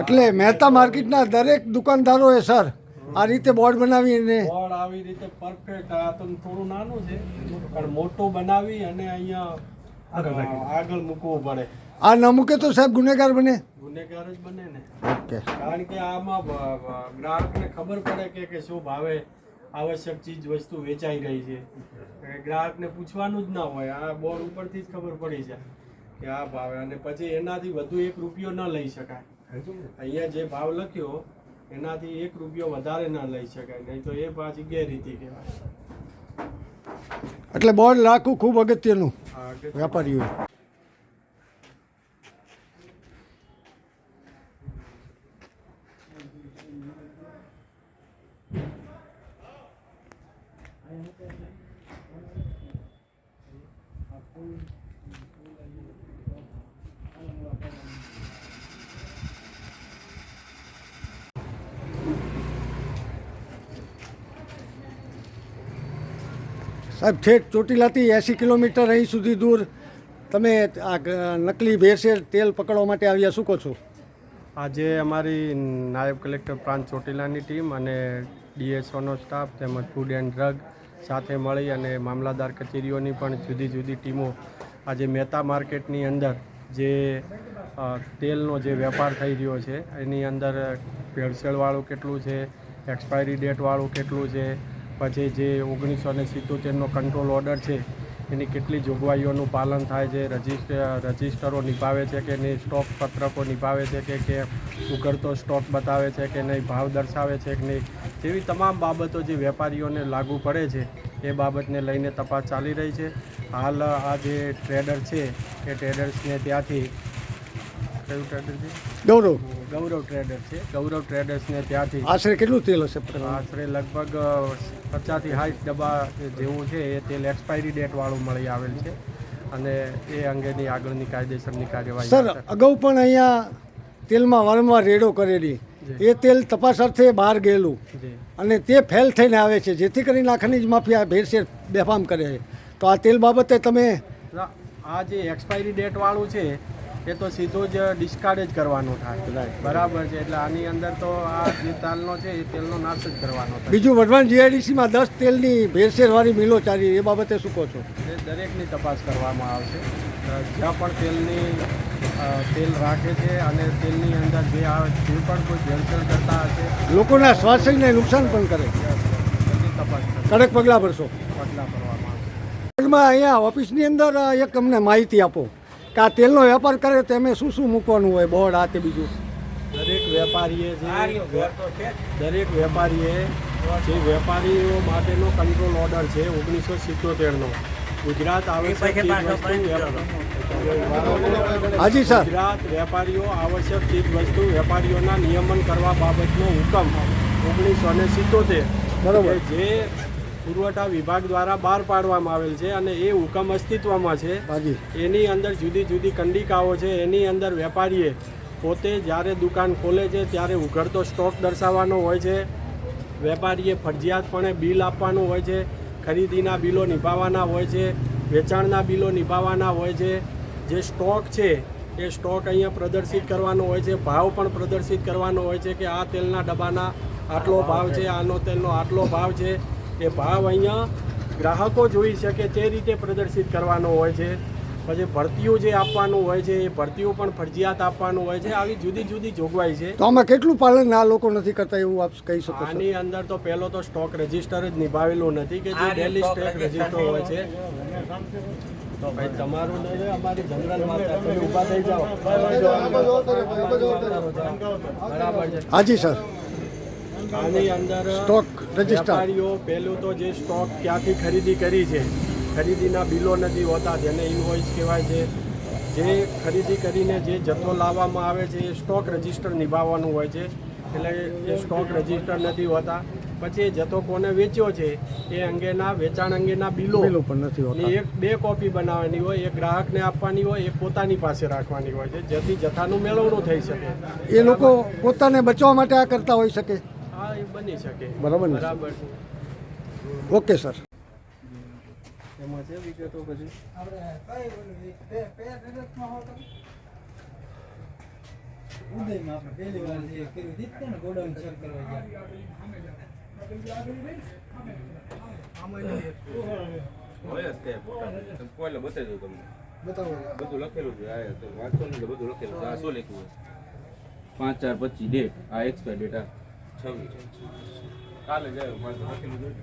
એટલે મહેતા માર્કેટના દરેક દુકાનદારોએ સર આ રીતે બોર્ડ બનાવીને બોર્ડ આવી રીતે પરફેક્ટ આ તો થોડું નાનું છે પણ મોટું બનાવી અને અહીંયા આગળ મૂકવું પડે. આ ન મૂકે તો સાહેબ ગુનેગાર બને. ગુનેગાર જ બને ને. ઓકે. કારણ કે આમાં ગ્રાહકને ખબર પડે કે કે શું ભાવે આવશ્યક ચીજ વસ્તુ વેચાઈ રહી છે. ગ્રાહકને પૂછવાનું જ ના હોય. આ બોર્ડ ઉપરથી જ ખબર પડી જાય કે આ ભાવે. અને પછી એનાથી વધુ એક રૂપિયો ન લઈ શકાય. અહીંયા જે ભાવ લખ્યો એનાથી એક રૂપિયો વધારે ના લઈ શકાય નહીં તો એ પાછી ગેરરીતિ કહેવાય. એટલે બોર્ડ રાખવું ખૂબ અગત્યનું વેપારીઓ સાહેબ, ઠેઠ ચોટીલાથી એંસી કિલોમીટર અહીં સુધી દૂર તમે આ નકલી ભેળસેળ તેલ પકડવા માટે આવ્યા, શું કહો છો? આજે અમારી નાયબ કલેક્ટર પ્રાંત ચોટીલાની ટીમ અને ડીએસઓનો સ્ટાફ તેમજ ફૂડ એન્ડ ડ્રગ સાથે મળી અને મામલાદાર કચેરીઓની પણ જુદી જુદી ટીમો આજે મહેતા માર્કેટની અંદર જે તેલનો જે વેપાર થઈ રહ્યો છે, એની અંદર ભેળસેળવાળું કેટલું છે, એક્સપાયરી ડેટવાળું કેટલું છે પછી જે ઓગણીસો ને સિત્તોતેરનો કંટ્રોલ ઓર્ડર છે, એની કેટલી જોગવાઈઓનું પાલન થાય છે રજિસ્ટર રજિસ્ટરો નિભાવે છે કે નહીં સ્ટોક પત્રકો નિભાવે છે કે કે ઉઘડતો સ્ટોક બતાવે છે કે નહીં, ભાવ દર્શાવે છે કે નહીં તેવી તમામ બાબતો જે વેપારીઓને લાગુ પડે છે, એ બાબતને લઈને તપાસ ચાલી રહી છે. હાલ આ જે ટ્રેડર છે, એ ટ્રેડર્સને ત્યાંથી કયું ટ્રેડર છે? ગૌરવ. ગૌરવ ટ્રેડર છે. ગૌરવ ટ્રેડર્સને ત્યાંથી આશરે કેટલું તેલ હશે? આશરે લગભગ પચાસથી સાઠ ડબ્બા જેવું છે એ તેલ એક્સપાયરી ડેટ વાળું મળી આવેલ છે અને એ અંગેની આગળની કાયદેસરની કાર્યવાહી સર અગાઉ પણ અહીંયા તેલમાં વારંવાર રેડો કરેલી. એ તેલ તપાસ અર્થે બહાર ગયેલું. અને તે ફેલ થઈને આવે છે. જેથી કરીને આ ખનીજ માફિયા ભેરસેર બેફામ કરે છે. તો આ તેલ બાબતે તમે આ જે એક્સપાયરી ડેટ વાળું છે એ તો સીધું જ ડિસ્કાર્ડ જ કરવાનું થાય. બરાબર છે એટલે આની અંદર તો આ જે તાલનો છે એ તેલનો નાશ જ કરવાનો થાય. બીજું વઢવાણ જીઆઈડીસીમાં દસ તેલની ભેળસેળવાળી મિલો ચાલી એ બાબતે શું કહો છો? એ દરેકની તપાસ કરવામાં આવશે. જ્યાં પણ તેલની તેલ રાખે છે અને તેલની અંદર જે આ જે પણ કોઈ ભેળસેળ કરતા હશે લોકોના સ્વાસ્થ્યને નુકસાન પણ કરે. તપાસ કડક પગલાં ભરશો. પગલાં ભરવામાં આવશે. અહીંયા ઓફિસની અંદર એક અમને માહિતી આપો. કે આ તેલનો વેપાર કરે તો એમે શું શું મૂકવાનું હોય બોર્ડ આ તે બીજું? દરેક વેપારીએ જે દરેક વેપારીએ જે વેપારીઓ માટેનો કંટ્રોલ ઓર્ડર છે ઓગણીસો સિત્તોતેરનો. ગુજરાત આવશ્યક હાજી સર. ગુજરાત વેપારીઓ આવશ્યક ચીજ વસ્તુ વેપારીઓના નિયમન કરવા બાબતનો હુકમ ઓગણીસો ને સિત્તોતેર. બરોબર. જે પુરવઠા વિભાગ દ્વારા બહાર પાડવામાં આવેલ છે અને એ હુકમ અસ્તિત્વમાં છે. એની અંદર જુદી જુદી કંડિકાઓ છે. એની અંદર વેપારીએ પોતે જ્યારે દુકાન ખોલે છે ત્યારે ઉઘડતો સ્ટોક દર્શાવવાનો હોય છે. વેપારીએ ફરજિયાતપણે બિલ આપવાનું હોય છે. ખરીદીના બિલો નિભાવવાના હોય છે. વેચાણના બિલો નિભાવવાના હોય છે. જે સ્ટોક છે એ સ્ટોક અહીંયા પ્રદર્શિત કરવાનો હોય છે. ભાવ પણ પ્રદર્શિત કરવાનો હોય છે કે આ તેલના ડબ્બાના આટલો ભાવ છે. આનો તેલનો આટલો ભાવ છે. એ ભાવ અહીંયા ગ્રાહકો જોઈ શકે તે રીતે પ્રદર્શિત કરવાનો હોય છે. પછી ભરતીઓ જે આપવાનું હોય છે એ ભરતીઓ પણ ફરજિયાત આપવાનું હોય છે. આવી જુદી જુદી જોગવાઈ છે. તો આમાં કેટલું પાલન આ લોકો નથી કરતા એવું આપ કહી શકો આની અંદર તો પહેલો તો સ્ટોક રજિસ્ટર જ નિભાવેલું નથી કે જે ડેલી સ્ટોક રજિસ્ટર હોય છે. તો ભાઈ તમારું અમારી જનરલ તમે ઊભા થઈ જાઓ. બરાબર છે હાજી સર. આની અંદર સ્ટોક વેપારીઓ પહેલું તો જે સ્ટોક ક્યાંથી ખરીદી કરી છે ખરીદીના બિલો નથી હોતા જેને ઇનવોઇસ કહેવાય છે. જે ખરીદી કરીને જે જથ્થો લાવવામાં આવે છે એ સ્ટોક રજિસ્ટર નિભાવવાનું હોય છે. એટલે એ સ્ટોક રજિસ્ટર નથી હોતા. પછી એ જથ્થો કોને વેચ્યો છે એ અંગેના વેચાણ અંગેના બિલો. પણ નથી હોતા. એક બે કોપી બનાવવાની હોય એક ગ્રાહકને આપવાની હોય એક પોતાની પાસે રાખવાની હોય છે જેથી જથ્થાનું મેળવણું થઈ શકે. એ લોકો પોતાને બચવા માટે આ કરતા હોઈ શકે. હા એ બની શકે. બરાબર ને? બરાબર છે. Okay sir. એમાં છે વિગતો બધી ઉદયમાં આપણે પહેલી વાર જે કર્યું હતી ને ગોડાઉન ચેક કરવા ગયા. હોય જ તે ફોટા. તમે કોઈ બતાવી દઉં તમને? બતાવો. બધું લખેલું છે. આ તો વાંચો ને બધું લખેલું છે. આ શું લખ્યું પાંચ ચાર પચીસ ડેટ આ એક્સપાયર ડેટ આ. છવ્વીસ કાલે જાય મારે તો લખેલું છે.